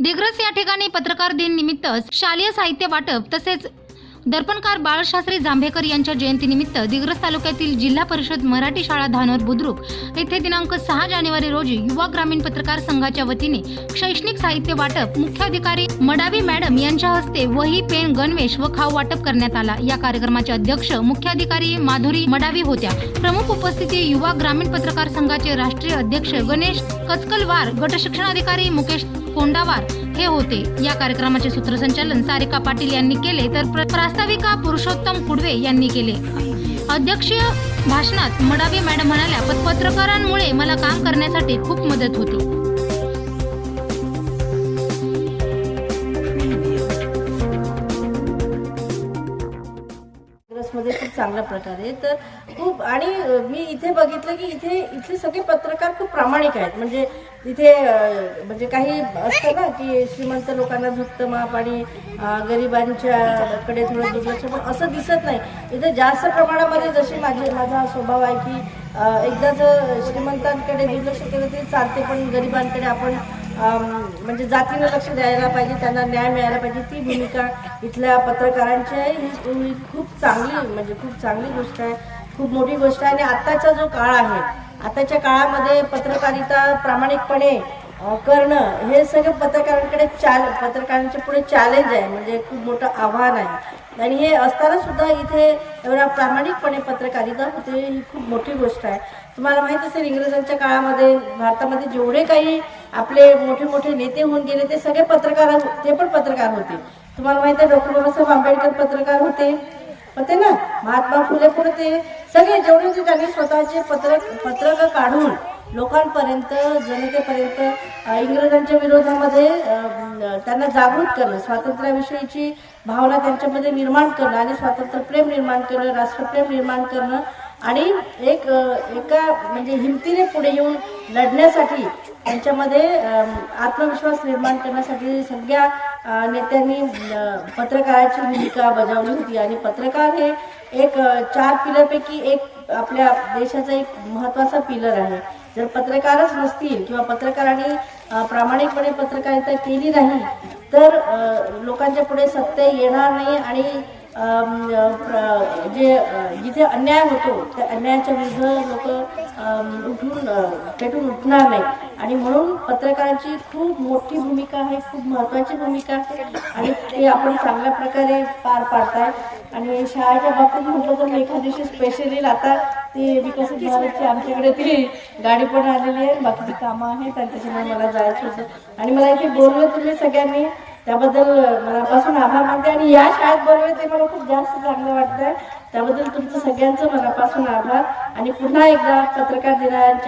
दिग्रस या ठिकाणी पत्रकार दिन निमित्त शालेय साहित्य वाटप तसेच दर्पणकार बाळशास्त्री जांभेकर यांच्या जयंतीनिमित्त दिग्रस तालुक्यातील जिल्हा परिषद मराठी शाळा धानोर बुद्रुक येथे दिनांक सहा जानेवारी रोजी युवा ग्रामीण पत्रकार संघाच्या वतीने शैक्षणिक साहित्य वाटप मुख्याधिकारी मडावी मॅडम यांच्या हस्ते वही पेन गणवेश व खाऊ वाटप करण्यात आला. या कार्यक्रमाचे अध्यक्ष मुख्याधिकारी माधुरी मडावी होत्या. प्रमुख उपस्थिती युवा ग्रामीण पत्रकार संघाचे राष्ट्रीय अध्यक्ष गणेश कचकलवार गटशिक्षणाधिकारी मुकेश कोंडावार हे होते. या कार्यक्रमाचे सूत्रसंचालन सारिका पाटील यांनी केले तर प्र- प्रास्ताविका पुरुषोत्तम कुडवे यांनी केले. अध्यक्षीय भाषणात मडावी मॅडम म्हणाल्या पत्रकारांमुळे मला काम करण्यासाठी खूप मदत होती. चांगल्या प्रकारे. तर खूप आणि मी इथे बघितलं की इथे इथले सगळे पत्रकार खूप प्रामाणिक आहेत. म्हणजे इथे म्हणजे काही असतं ना की श्रीमंत लोकांना झुकतं माप आणि गरिबांच्याकडे गरिबांच्या कडे थोडं दुर्लक्ष पण असं दिसत नाही. इथे जास्त प्रमाणामध्ये जशी माझी माझा स्वभाव आहे की एकदा जर श्रीमंतांकडे दुर्लक्ष केलं तरी चालते पण गरिबांकडे आपण म्हणजे जातीनं लक्ष द्यायला पाहिजे त्यांना न्याय मिळायला पाहिजे. ती भूमिका इथल्या पत्रकारांची आहे. ही खूप चांगली म्हणजे खूप चांगली गोष्ट आहे. खूप मोठी गोष्ट आहे. आणि आत्ताचा जो काळ आहे आताच्या काळामध्ये पत्रकारिता प्रामाणिकपणे करणं हे सगळं पत्रकारांकडे चाल पत्रकारांच्या पुढे चॅलेंज आहे. म्हणजे खूप मोठं आव्हान आहे. आणि हे असताना सुद्धा इथे एवढा प्रामाणिकपणे पत्रकारिता होते ही खूप मोठी गोष्ट आहे. तुम्हाला माहीत असेल इंग्रजांच्या काळामध्ये भारतामध्ये जेवढे काही आपले मोठे मोठे नेते होऊन गेले ते सगळे पत्रकार ते पण पत्रकार होते. तुम्हाला माहिती आहे डॉक्टर बाबासाहेब आंबेडकर पत्रकार होते. होते ना? महात्मा फुले पण होते. सगळे जेवढे जे त्यांनी स्वतःचे पत्रक पत्रक काढून लोकांपर्यंत जनतेपर्यंत इंग्रजांच्या विरोधामध्ये त्यांना जागृत करणं स्वातंत्र्याविषयीची भावना त्यांच्यामध्ये निर्माण करणं आणि स्वातंत्र्यप्रेम निर्माण करणं राष्ट्रप्रेम निर्माण करणं आणि एक एका म्हणजे हिमतीने पुढे येऊन लढण्यासाठी त्यांच्यामध्ये आत्मविश्वास निर्माण करण्यासाठी सगळ्या नेत्यांनी पत्रकाराची भूमिका बजावली होती. आणि पत्रकार हे एक चार पिलरपैकी एक आपल्या देशाचा एक महत्त्वाचा पिलर आहे. जर पत्रकारच नसतील किंवा पत्रकारांनी प्रामाणिकपणे पत्रकारिता केली नाही तर लोकांच्या पुढे सत्य येणार नाही आणि जे जिथे अन्याय होतो त्या अन्यायाच्या विरुद्ध लोक उठून पेटून उठणार नाही. आणि म्हणून पत्रकारांची खूप मोठी भूमिका आहे खूप महत्त्वाची भूमिका आहे. आणि ते आपण चांगल्या प्रकारे पार पाडताय आणि शाळेच्या बाबतीत म्हटलं तर मी एखाद्या दिवशी स्पेशल येईल आता ते विकसित भारतची आमच्याकडे ती गाडी पण आलेली आहे. बाकीची कामं आहेत आणि त्याच्यामुळे मला जायचं होतं. आणि मला इथे बोललं तुम्ही सगळ्यांनी. त्याबद्दल मनापासून आभार मानते आणि या शाळेत बरोबर ते मला खूप जास्त चांगलं वाटतंय. त्याबद्दल तुमचं सगळ्यांचं मनापासून आभार. आणि पुन्हा एकदा पत्रकार दिनाच्या